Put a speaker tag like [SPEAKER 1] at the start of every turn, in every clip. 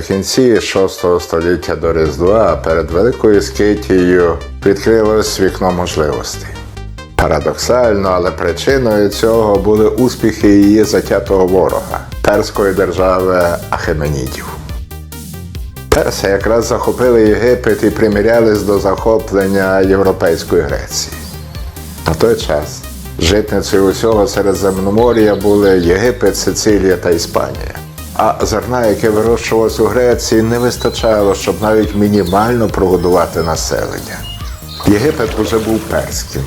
[SPEAKER 1] Наприкінці 6 століття до Різдва перед Великою Скитією відкрилось вікно можливостей. Парадоксально, але причиною цього були успіхи її затятого ворога перської держави Ахеменідів. Перси якраз захопили Єгипет і примірялись до захоплення Європейської Греції. На той час житницею усього Середземномор'я були Єгипет, Сицилія та Іспанія. А зерна, яке вирощувалось у Греції, не вистачало, щоб навіть мінімально прогодувати населення. Єгипет уже був перським,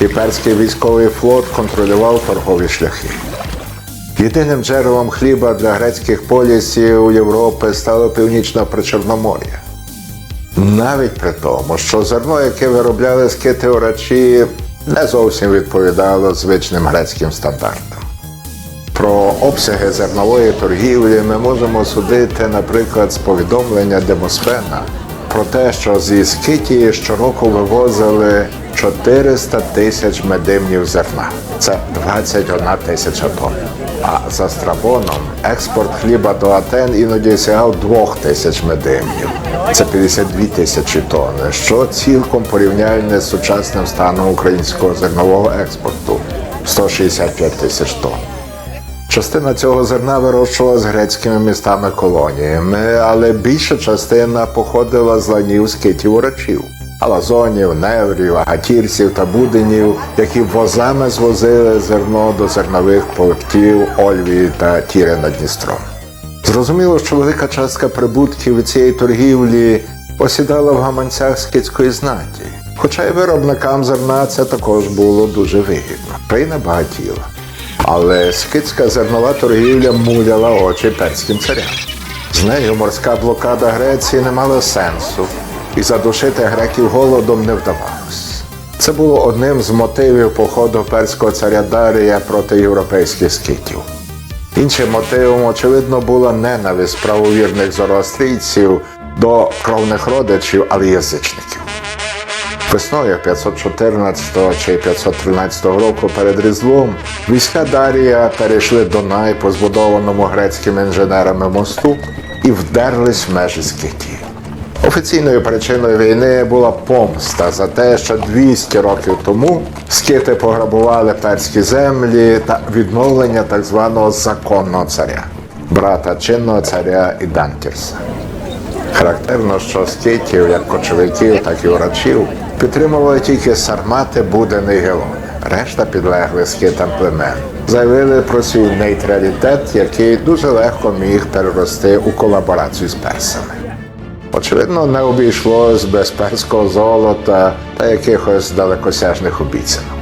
[SPEAKER 1] і перський військовий флот контролював торгові шляхи. Єдиним джерелом хліба для грецьких полісів Європи стало північне Причорномор'я. Навіть при тому, що зерно, яке виробляли скити орачі, не зовсім відповідало звичним грецьким стандартам. Про обсяги зернової торгівлі ми можемо судити, наприклад, з повідомлення Демосфена про те, що зі Скитії щороку вивозили 400 тисяч медимнів зерна. Це 21 тисяча тонн. А за Страбоном експорт хліба до Атен іноді сягав 2 тисяч медимнів. Це 52 тисячі тонн, що цілком порівняльне з сучасним станом українського зернового експорту 165 тисяч тонн. Частина цього зерна вирощувалась грецькими містами колоніями, але більша частина походила з ланів скитів урачів. Алазонів, неврів, агатірців та буденів, які возами звозили зерно до зернових портів Ольвії та Тіри над Дністром. Зрозуміло, що велика частка прибутків цієї торгівлі осідала в гаманцях скитської знаті. Хоча й виробникам зерна це також було дуже вигідно. Країна багатіла. Але скитська зернова торгівля муляла очі перським царям. З нею морська блокада Греції не мала сенсу, і задушити греків голодом не вдавалось. Це було одним з мотивів походу перського царя Дарія проти європейських скитів. Іншим мотивом, очевидно, була ненависть правовірних зороастрійців до кровних родичів, але язичників. Весною 514 чи 513 року перед Різдвом війська Дарія перейшли Дунай по збудованому грецькими інженерами мосту і вдерлись в межі Скитії. Офіційною причиною війни була помста за те, що 200 років тому скити пограбували перські землі та відновлення так званого законного царя, брата чинного царя Ідантірса. Характерно, що скитів, як кочовиків, так і урачів, підтримували тільки сармати, будени і гелони. Решта підлегли скитам племен. Заявили про свій нейтралітет, який дуже легко міг перерости у колаборацію з персами. Очевидно, не обійшлось без перського золота та якихось далекосяжних обіцянок.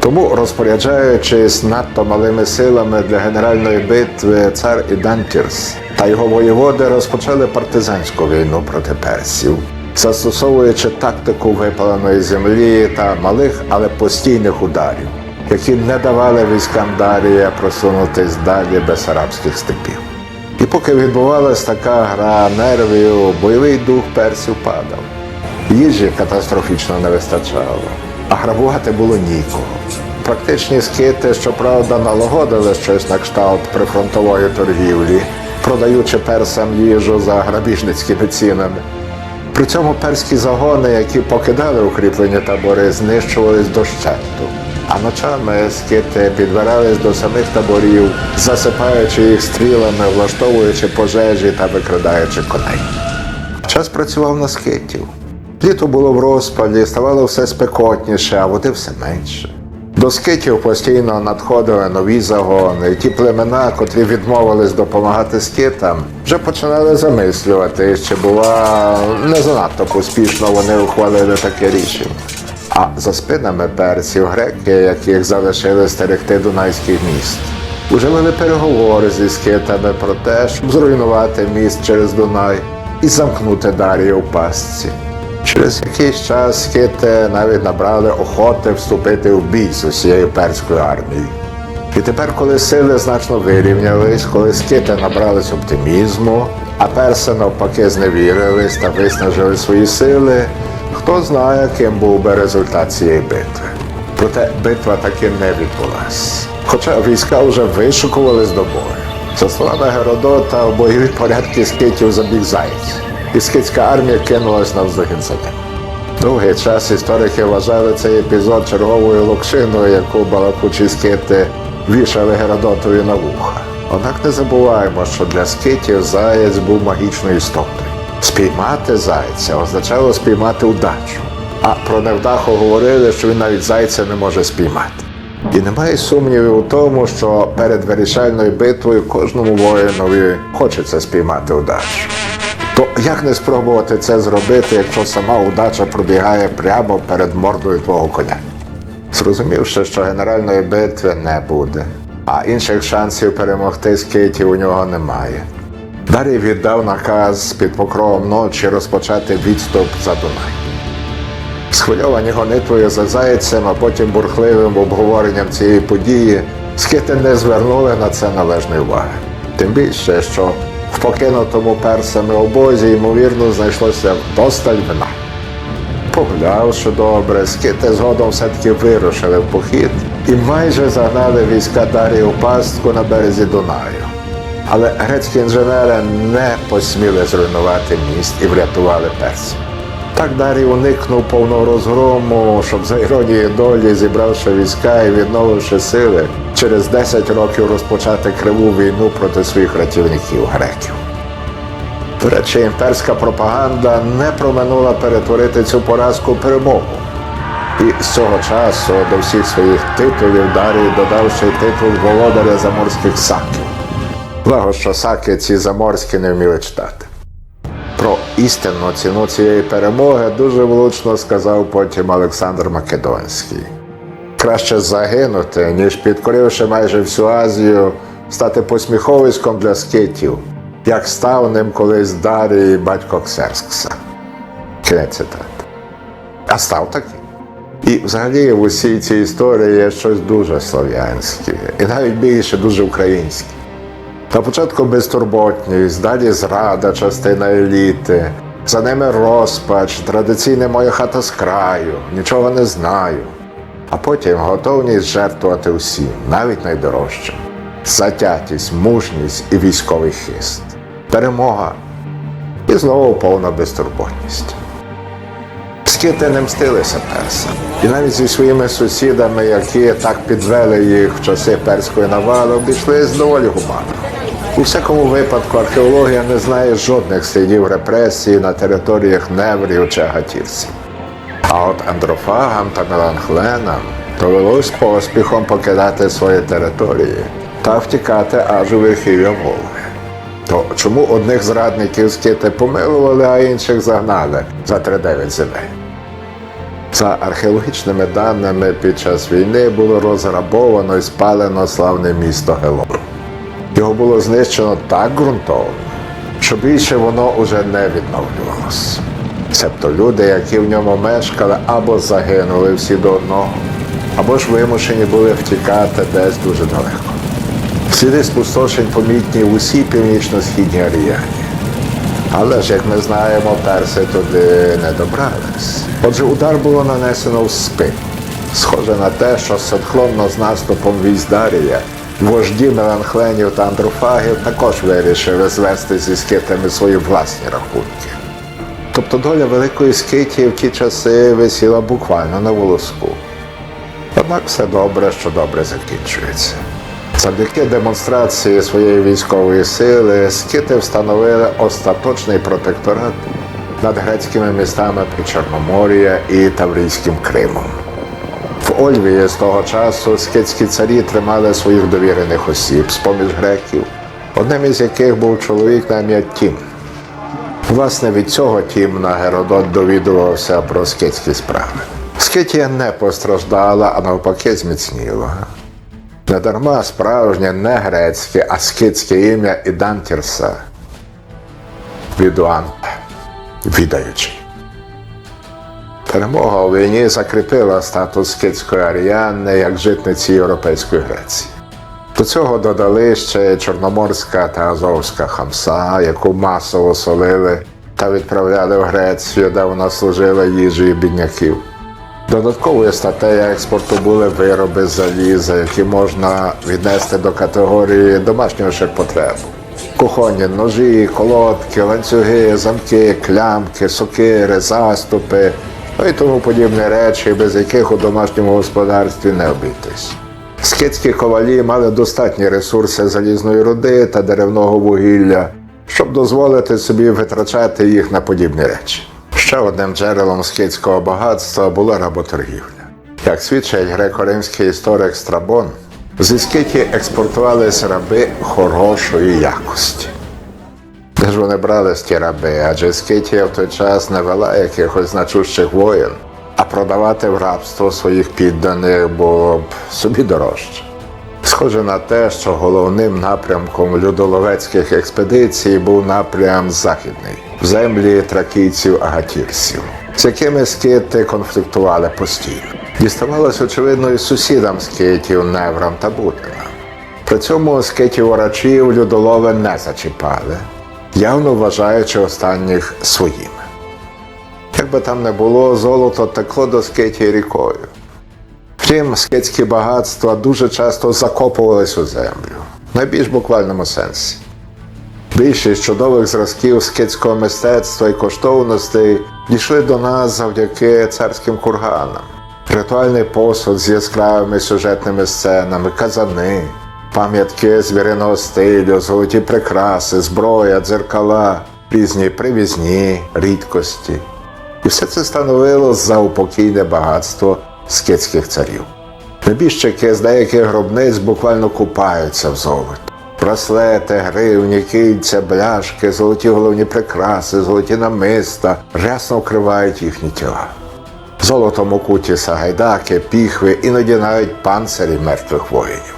[SPEAKER 1] Тому, розпоряджаючись надто малими силами для генеральної битви, цар Ідантірс та його воєводи розпочали партизанську війну проти персів, застосовуючи тактику випаленої землі та малих, але постійних ударів, які не давали військам Дарія просунутись далі без арабських степів. І поки відбувалась така гра нервів, бойовий дух персів падав. Їжі катастрофічно не вистачало, а грабувати було нікого. Практичні скити, щоправда, налагодили щось на кшталт прифронтової торгівлі, продаючи персам їжу за грабіжницькими цінами. При цьому перські загони, які покидали укріплені табори, знищувались дощенту. А ночами скити підбирались до самих таборів, засипаючи їх стрілами, влаштовуючи пожежі та викрадаючи коней. Час працював на скитів. Літо було в розпалі, ставало все спекотніше, а води все менше. До постійно надходили нові загони, ті племена, котрі відмовились допомагати скитам, вже починали замислювати, чи бува не занадто поспішно вони ухвалили таке рішення. А за спинами персів греки, яких залишили стерегти Дунайський міст, уже вели переговори зі скитами про те, щоб зруйнувати міст через Дунай і замкнути Дар'я у пастці. Через якийсь час скити навіть набрали охоти вступити в бій з усією перською армією. І тепер, коли сили значно вирівнялись, коли скити набрались оптимізму, а перси навпаки зневірились та виснажили свої сили, хто знає, ким був би результат цієї битви. Проте битва таки не відбулась. Хоча війська вже вишукувались до бою. За словами Геродота, бойові порядки скитів забіг заєць, і скитська армія кинулась навздогін за ним. Довгий час історики вважали цей епізод черговою локшиною, яку балакучі скити вішали Геродотові на вуха. Однак не забуваємо, що для скитів заєць був магічною істотою. Спіймати зайця означало спіймати удачу. А про невдаху говорили, що він навіть зайця не може спіймати. І немає сумнівів у тому, що перед вирішальною битвою кожному воїнові хочеться спіймати удачу. То як не спробувати це зробити, якщо сама удача пробігає прямо перед мордою твого коня? Зрозумівши, що генеральної битви не буде, а інших шансів перемогти з скитів у нього немає. Дарій віддав наказ під покровом ночі розпочати відступ за Дунай. Схвильовані гонитвою за зайцем, а потім бурхливим обговоренням цієї події, скити не звернули на це належної уваги. Тим більше, що в покинутому персами обозі, ймовірно, знайшлося вдосталь вина. Погулявши добре, скити згодом все-таки вирушили в похід і майже загнали війська Дарії у пастку на березі Дунаю. Але грецькі інженери не посміли зруйнувати міст і врятували персів. Так Дарій уникнув повного розгрому, щоб за іронією долі, зібравши війська і відновивши сили, через 10 років розпочати криву війну проти своїх ратівників греків. До речі, імперська пропаганда не проминула перетворити цю поразку в перемогу. І з цього часу до всіх своїх титулів Дарій додав ще й титул володаря заморських саків. Благо, що саки ці заморські не вміли читати. Істинну ціну цієї перемоги дуже влучно сказав потім Олександр Македонський. Краще загинути, ніж підкоривши майже всю Азію, стати посміховиськом для скитів, як став ним колись Дарій батько Ксеркса. Кінець цитати. А став таким. І взагалі в усій цій історії є щось дуже слов'янське, і навіть більше дуже українське. На початку безтурботність, далі зрада частина еліти, за ними розпач, традиційне моя хата з краю, нічого не знаю. А потім готовність жертвувати усім, навіть найдорожчим. Затятість, мужність і військовий хист. Перемога. І знову повна безтурботність. Скити не мстилися персам. І навіть зі своїми сусідами, які так підвели їх в часи перської навали, обійшлись доволі гуманно. У всякому випадку археологія не знає жодних слідів репресії на територіях Неврів чи Агатірців. А от андрофагам та меланхленам довелось поспіхом покидати свої території та втікати аж у верхів'я Волги. То чому одних зрадників скити помилували, а інших загнали за тридев'ять земель? За археологічними даними, під час війни було розграбовано і спалено славне місто Гелон. Його було знищено так ґрунтовно, що більше воно уже не відновлювалось. Себто люди, які в ньому мешкали, або загинули всі до одного, або ж вимушені були втікати десь дуже далеко. Сліди спустошень помітні в усій північно-східній Аріані. Але ж, як ми знаємо, перси туди не добрались. Отже, удар було нанесено в спину. Схоже на те, що синхронно з наступом військ Дарія вожді меланхленів та андрофагів також вирішили звести зі скитами свої власні рахунки. Тобто доля великої скитії в ті часи висіла буквально на волоску. Однак все добре, що добре закінчується. Завдяки демонстрації своєї військової сили скити встановили остаточний протекторат над грецькими містами Причорномор'я і Таврійським Кримом. В Ольвії з того часу скитські царі тримали своїх довірених осіб з-поміж греків, одним із яких був чоловік на ім'я Тім. Власне, від цього Тімна Геродот довідувався про скитські справи. Скитія не постраждала, а навпаки зміцніла. Недарма справжнє не грецьке, а скитське ім'я Ідантірса. Відуан відаючий. Перемога у війні закріпила статус скитської аріани як житниці Європейської Греції. До цього додали ще Чорноморська та Азовська хамса, яку масово солили та відправляли в Грецію, де вона служила їжею бідняків. Додатковою статтею експорту були вироби заліза, які можна віднести до категорії домашнього ширпотребу. Кухонні ножі, колодки, ланцюги, замки, клямки, сокири, заступи ну і тому подібні речі, без яких у домашньому господарстві не обійтись. Скидські ковалі мали достатні ресурси залізної руди та деревного вугілля, щоб дозволити собі витрачати їх на подібні речі. Ще одним джерелом скидського багатства була работоргівля. Як свідчить греко-римський історик Страбон, зі скиті експортувалися раби хорошої якості. Де ж вони брали ті раби, адже Скитія в той час не вела якихось значущих воєн, а продавати в рабство своїх підданих було б собі дорожче. Схоже на те, що головним напрямком людоловецьких експедицій був напрям західний в землі тракійців агатірсів, з якими скити конфліктували постійно. Діставалось, очевидно, і сусідам скитів Неврам та Бутинам. При цьому скитів орачів людолови не зачіпали, явно вважаючи останніх своїми. Як би там не було, золото текло до скиті рікою. Втім, скитські багатства дуже часто закопувались у землю, найбільш буквальному сенсі. Більшість чудових зразків скитського мистецтва і коштовностей дійшли до нас завдяки царським курганам. Ритуальний посуд з яскравими сюжетними сценами, казани, пам'ятки звіриного стилю, золоті прикраси, зброя, дзеркала, різні привізні, рідкості. І все це становило заупокійне багатство скитських царів. Небіжчики з деяких гробниць буквально купаються в золоті. Браслети, гривні, кільця, бляшки, золоті головні прикраси, золоті намиста рясно вкривають їхні тіла. Золотом окуті сагайдаки, піхви, іноді навіть панцирі мертвих воїнів.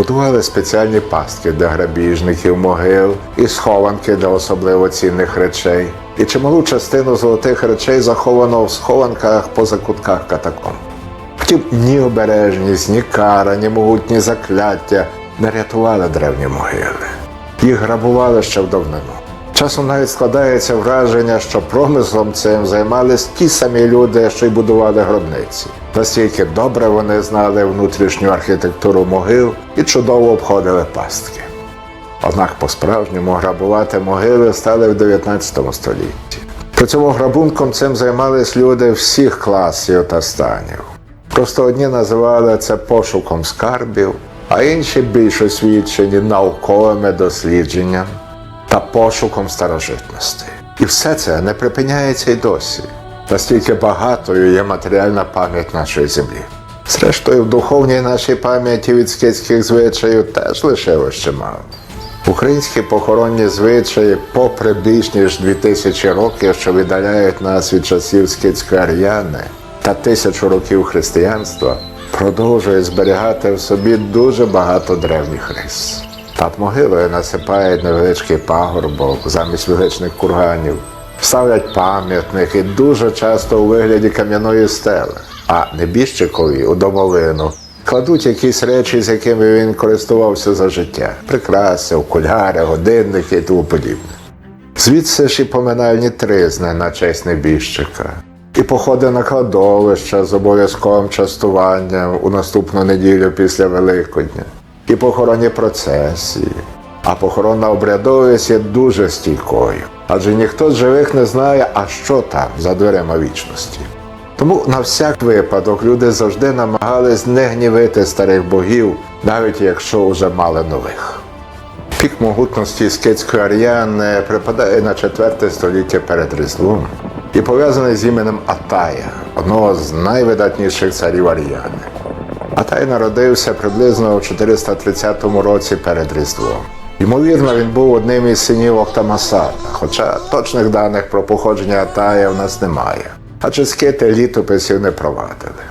[SPEAKER 1] Будували спеціальні пастки для грабіжників, могил і схованки для особливо цінних речей. І чималу частину золотих речей заховано в схованках по закутках катакомб. Втім, ні обережність, ні кара, ні могутні закляття не рятували древні могили. Їх грабували ще в давнину. Часом навіть складається враження, що промислом цим займались ті самі люди, що й будували гробниці. Настільки добре вони знали внутрішню архітектуру могил і чудово обходили пастки. Однак по-справжньому грабувати могили стали в 19 столітті. При цьому грабунком цим займались люди всіх класів та станів. Просто одні називали це пошуком скарбів, а інші більш освічені науковими дослідженнями та пошуком старожитностей. І все це не припиняється й досі. Настільки багатою є матеріальна пам'ять нашої землі. Зрештою, в духовній нашій пам'яті від скитських звичаїв теж лишилось чимало. Українські похоронні звичаї, попри більш ніж 2000 років, що віддаляють нас від часів скитської ар'яни та тисячу років християнства, продовжують зберігати в собі дуже багато древніх рис. Над могилою насипають невеличкий пагорбок замість величних курганів, ставлять пам'ятник і дуже часто у вигляді кам'яної стели, а небіжчикові у домовину кладуть якісь речі, з якими він користувався за життя: прикраси, окуляри, годинники і тому подібне. Звідси ж і поминальні тризни на честь небіжчика, і походи на кладовища з обов'язковим частуванням у наступну неділю після Великодня, і похоронні процесії. А похоронна обрядовість є дуже стійкою, адже ніхто з живих не знає, а що там за дверима вічності. Тому на всяк випадок люди завжди намагались не гнівити старих богів, навіть якщо вже мали нових. Пік могутності скитської ар'яни припадає на четверте століття перед Різдвом і пов'язаний з іменем Атая, одного з найвидатніших царів Ар'яни. Атай народився приблизно у 430 році перед Різдвом. Ймовірно, він був одним із синів Октамасата, хоча точних даних про походження Атая в нас немає, адже скити літописів не провадили.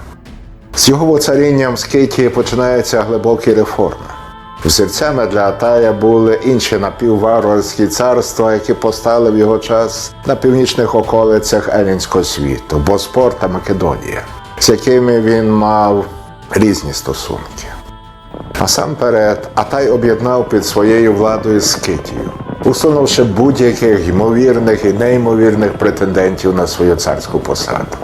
[SPEAKER 1] З його воцарінням в Скиті починаються глибокі реформи. Взірцями для Атая були інші напівварварські царства, які постали в його час на північних околицях Елінського світу, Боспор та Македонія, з якими він мав різні стосунки. Насамперед, Атай об'єднав під своєю владою Скитію, усунувши будь-яких ймовірних і неймовірних претендентів на свою царську посаду.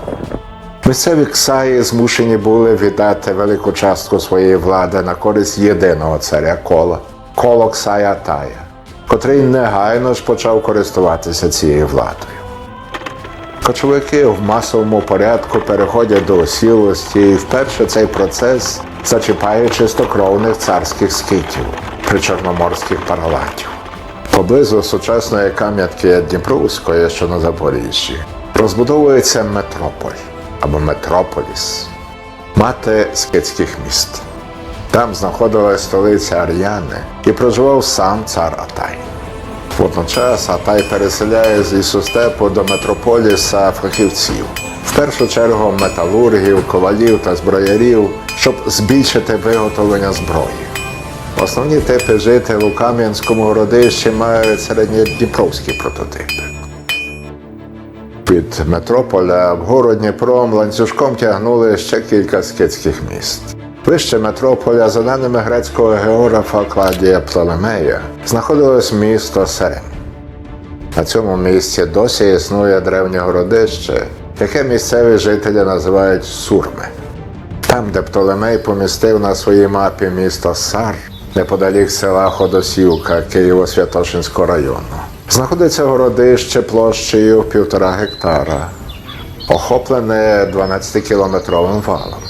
[SPEAKER 1] Місцеві ксаї змушені були віддати велику частку своєї влади на користь єдиного царя кола коло Ксая Тая, котрий негайно ж почав користуватися цією владою. Кочовики в масовому порядку переходять до осілості, і вперше цей процес зачіпає чистокровних царських скитів при чорноморських паралатів. Поблизу сучасної кам'ятки Дніпровської, що на Запоріжжі, розбудовується метрополь або метрополіс, мати скитських міст. Там знаходилась столиця Ар'яни і проживав сам цар Атай. Водночас Атай переселяє з лісостепу до метрополіса фахівців, в першу чергу металургів, ковалів та зброярів, щоб збільшити виготовлення зброї. Основні типи жителів у Кам'янському городищі мають середньодніпровські прототипи. Під метрополя вгору Дніпром ланцюжком тягнули ще кілька скитських міст. Вище метрополя, за даними грецького географа Кладія Птолемея, знаходилось місто Серем. На цьому місці досі існує древнє городище, яке місцеві жителі називають Сурми. Там, де Птолемей помістив на своїй мапі місто Сар, неподалік села Ходосівка Києво-Святошинського району, знаходиться городище площею півтора гектара, охоплене 12-кілометровим валом.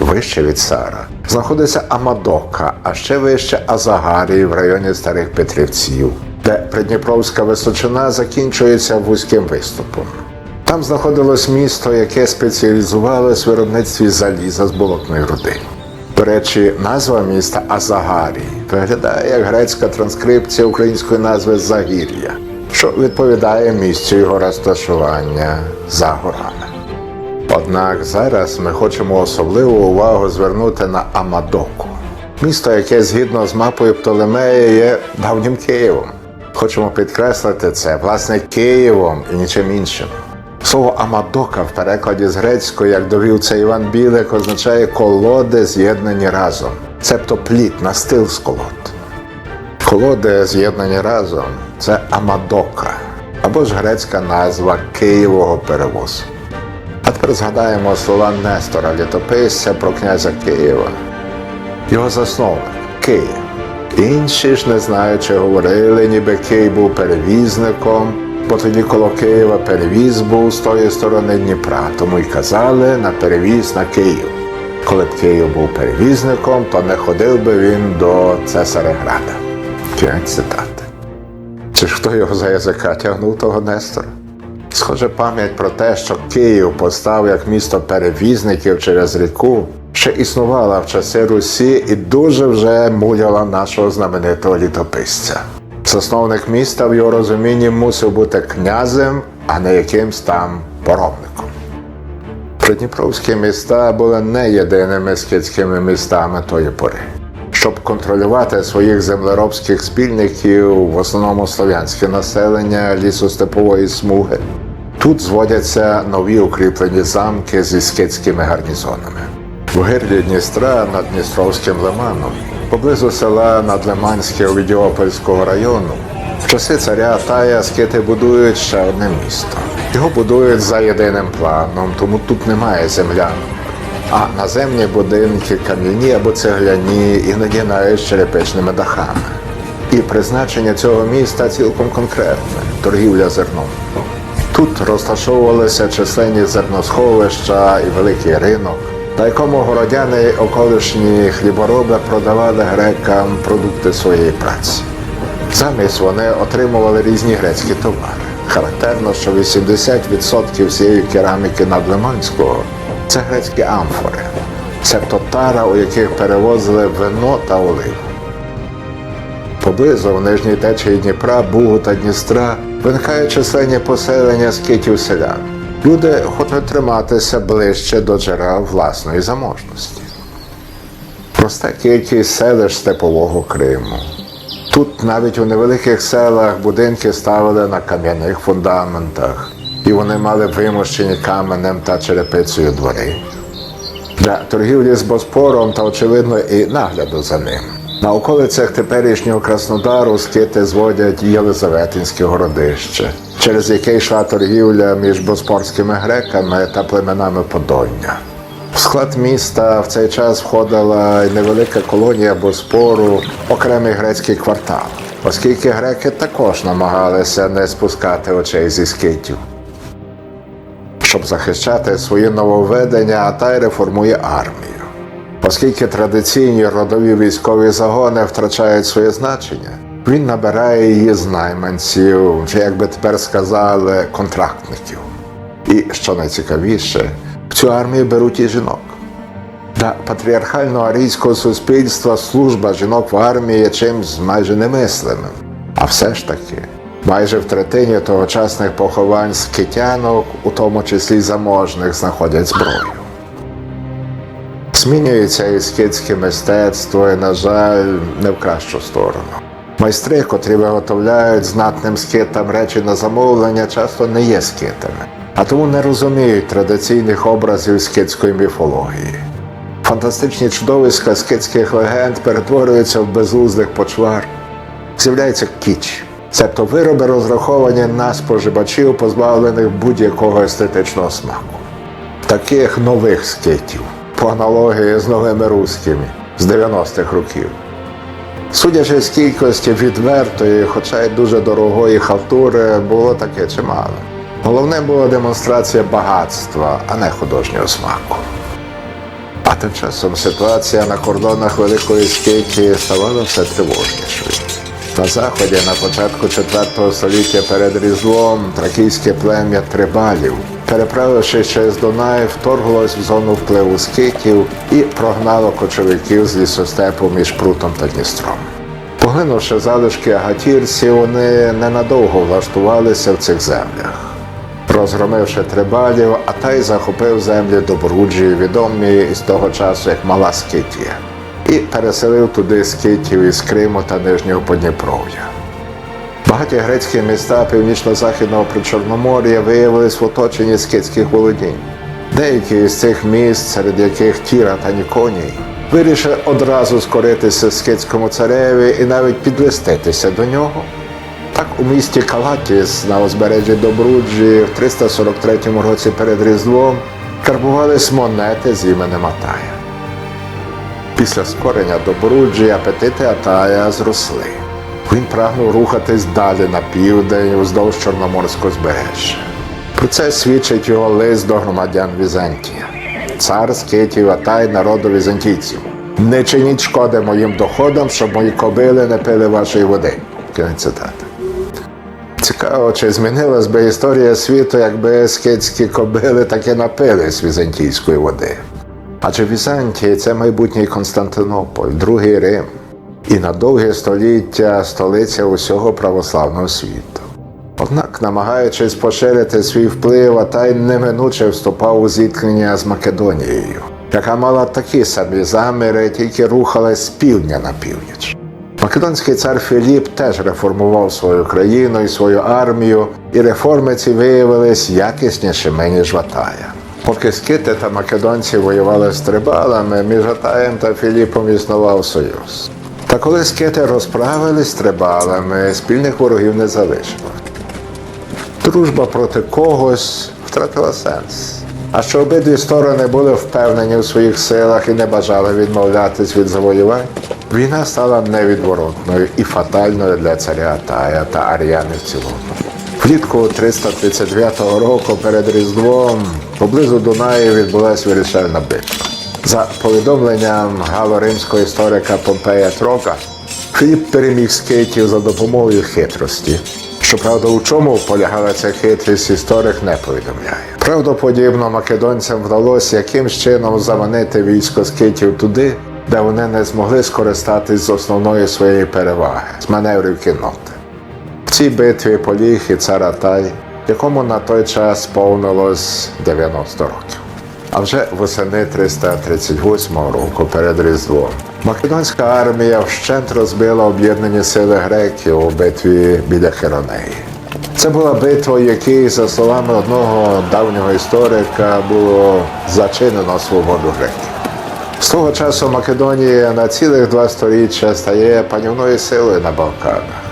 [SPEAKER 1] Вище від Сара знаходиться Амадока, а ще вище Азагарії в районі Старих Петрівців, де Придніпровська височина закінчується вузьким виступом. Там знаходилось місто, яке спеціалізувалось в виробництві заліза з болотної руди. До речі, назва міста Азагарій виглядає як грецька транскрипція української назви Загір'я, що відповідає місцю його розташування за горами. Однак зараз ми хочемо особливу увагу звернути на Амадоку, місто, яке згідно з мапою Птолемея є давнім Києвом. Хочемо підкреслити це, власне, Києвом і нічим іншим. Слово Амадока в перекладі з грецької, як довів це Іван Білик, означає колоди з'єднані разом, цебто плід, настил з колод. Колоди з'єднані разом це Амадока, або ж грецька назва Києвого перевозу. Тепер згадаємо слова Нестора літописця про князя Києва. Його засновник Київ. Інші ж, не знаючи, говорили, ніби Київ був перевізником, бо тоді коло Києва перевіз був з тої сторони Дніпра, тому й казали на перевіз на Київ. Коли б Київ був перевізником, то не ходив би він до Цесареграда. Кінець цитати. Чи ж хто його за язика тягнув того Нестора? Схоже, пам'ять про те, що Київ постав як місто перевізників через ріку, ще існувала в часи Русі і дуже вже муляла нашого знаменитого літописця. Засновник міста в його розумінні мусив бути князем, а не якимсь там поробником. Придніпровські міста були не єдиними скітськими містами тої пори. Щоб контролювати своїх землеробських спільників, в основному слов'янське населення лісостепової смуги, тут зводяться нові укріплені замки зі скітськими гарнізонами. В гирлі Дністра над Дністровським лиманом, поблизу села Надлиманське Овідіопольського району, в часи царя Тая скити будують ще одне місто. Його будують за єдиним планом, тому тут немає землян. А наземні будинки кам'яні або цегляні, іноді навіть з черепичними дахами. І призначення цього міста цілком конкретне торгівля зерном. Тут розташовувалися численні зерносховища і великий ринок, на якому городяни околишні хлібороби продавали грекам продукти своєї праці. Замість вони отримували різні грецькі товари. Характерно, що 80% всієї кераміки надлиманського це грецькі амфори, цебто тара, у яких перевозили вино та оливу. Поблизу в нижній течії Дніпра, Бугу та Дністра виникають численні поселення скитів селян. Люди хочуть триматися ближче до джерел власної заможності. Проста кількість селищ степового Криму. Тут навіть у невеликих селах будинки ставили на кам'яних фундаментах, і вони мали вимощені каменем та черепицею двори. Для торгівлі з Боспором та, очевидно, і нагляду за ним. На околицях теперішнього Краснодару скити зводять Єлизаветинське городище, через який йшла торгівля між боспорськими греками та племенами Подоння. В склад міста в цей час входила й невелика колонія Боспору, окремий грецький квартал, оскільки греки також намагалися не спускати очей зі скитів. Щоб захищати свої нововведення, Атай реформує армію. Оскільки традиційні родові військові загони втрачають своє значення, він набирає її з найманців, чи як би тепер сказали, контрактників. І що найцікавіше, в цю армію беруть і жінок. Для патріархального арійського суспільства служба жінок в армії є чимсь майже немислимим. А все ж таки, майже в третині тогочасних поховань скитянок, у тому числі заможних, знаходять зброю. Змінюється і скитське мистецтво, і, на жаль, не в кращу сторону. Майстри, котрі виготовляють знатним скитам речі на замовлення, часто не є скитами, а тому не розуміють традиційних образів скитської міфології. Фантастичні чудовиська скитських легенд перетворюються в безуздих почвар. З'являється кіч, цебто вироби розраховані на споживачів, позбавлених будь-якого естетичного смаку. Таких нових скитів, по аналогії з новими руськими з 90-х років. Судячи з кількості відвертої, хоча й дуже дорогої халтури, було таке чимало. Головне була демонстрація багатства, а не художнього смаку. А тим часом ситуація на кордонах Великої Скейті ставала все тривожнішою. На заході на початку IV століття перед Різдвом тракійське плем'я Трибалів, переправивши через Дунай, вторглось в зону впливу скитів і прогнало кочовиків з лісостепу між Прутом та Дністром. Поглинувши залишки агатірців, вони ненадовго влаштувалися в цих землях. Розгромивши трибалів, Атай захопив землі Добруджі, відомі із того часу як Мала Скитія, і переселив туди скитів із Криму та Нижнього Подніпров'я. Багаті грецькі міста північно-західного причорномор'я виявились в оточенні скитських володінь. Деякі з цих міст, серед яких Тіра та Ніконій, вирішили одразу скоритися скитському цареві і навіть підлиститися до нього. Так у місті Калатіс на узбережжі Добруджі в 343 році перед Різдвом карбувались монети з іменем Атая. Після скорення Добруджі апетити Атая зросли. Він прагнув рухатись далі на південь уздовж Чорноморського збережжя. Про це свідчить його лист до громадян Візантія. Цар скитів Атай народу візантійців. Не чиніть шкоди моїм доходам, щоб мої кобили не пили вашої води. Кінець цитати. Цікаво, чи змінилась би історія світу, якби скитські кобили таки напились візантійської води. Адже Візантія це майбутній Константинополь, другий Рим, і на довгі століття столиця усього православного світу. Однак, намагаючись поширити свій вплив, Атай неминуче вступав у зіткнення з Македонією, яка мала такі самі заміри, тільки рухалась з півдня на північ. Македонський цар Філіп теж реформував свою країну і свою армію, і реформи ці виявились якіснішими, ніж в Атая. Поки скити та македонці воювали з трибалами, між Атаєм та Філіпом існував союз. Та коли скити розправились з трибалами, спільних ворогів не залишилось. Дружба проти когось втратила сенс. А що обидві сторони були впевнені у своїх силах і не бажали відмовлятись від завоювань, війна стала невідворотною і фатальною для царя Атая та Ар'яни в цілому. Влітку 339 року перед Різдвом поблизу Дунаї відбулася вирішальна битва. За повідомленням галоримського історика Помпея Трока, Філіп переміг скейтів за допомогою хитрості. Щоправда, у чому полягала ця хитрість, історик не повідомляє. Правдоподібно, македонцям вдалося якимсь чином заманити військо скитів туди, де вони не змогли скористатись з основної своєї переваги з маневрів кінноти. В цій битві поліг і цар Атай, якому на той час сповнилось 90 років. А вже восени 338 року перед Різдвом Македонська армія вщент розбила об'єднані сили греків у битві біля Херонеї. Це була битва, в якій, за словами одного давнього історика, було зачинено свободу греків. З того часу Македонія на цілих два сторіччя стає панівною силою на Балканах.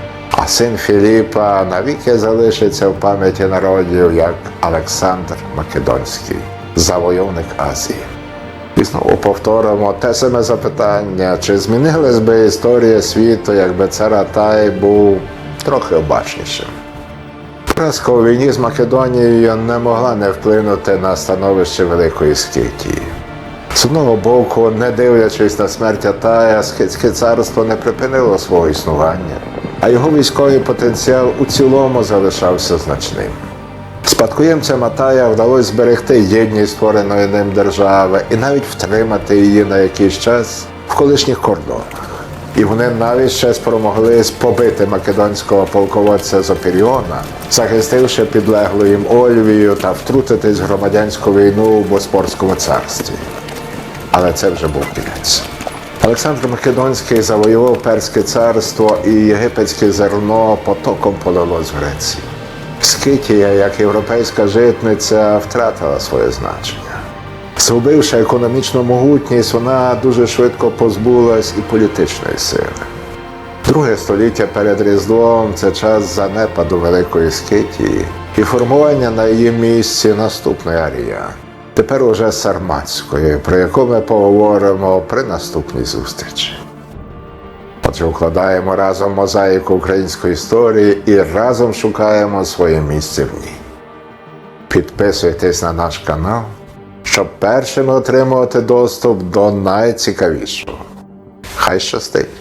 [SPEAKER 1] Син Філіпа навіки залишиться в пам'яті народів як Олександр Македонський, завойовник Азії. І знову повторимо те саме запитання, чи змінилась би історія світу, якби цар Атай був трохи обачнішим. Поразка у війні з Македонією не могла не вплинути на становище Великої Скитії. З одного боку, не дивлячись на смерть Атая, Схидське царство не припинило свого існування, а його військовий потенціал у цілому залишався значним. Спадкоємцям Атая вдалося зберегти єдність створеної ним держави і навіть втримати її на якийсь час в колишніх кордонах. І вони навіть ще спромоглись побити македонського полководця Зопіріона, захистивши підлеглу їм Ольвію та втрутитись в громадянську війну у Боспорському царстві. Але це вже був кінець. Олександр Македонський завоював Перське царство і єгипетське зерно потоком полилось в Греції. Скитія, як європейська житниця, втратила своє значення. Згубивши економічну могутність, вона дуже швидко позбулась і політичної сили. Друге століття перед Різдвом це час занепаду Великої Скитії і формування на її місці наступної арія. Тепер уже Сарматської, про яку ми поговоримо при наступній зустрічі. Отже, укладаємо разом мозаїку української історії і разом шукаємо своє місце в ній. Підписуйтесь на наш канал, щоб першими отримувати доступ до найцікавішого. Хай щастить!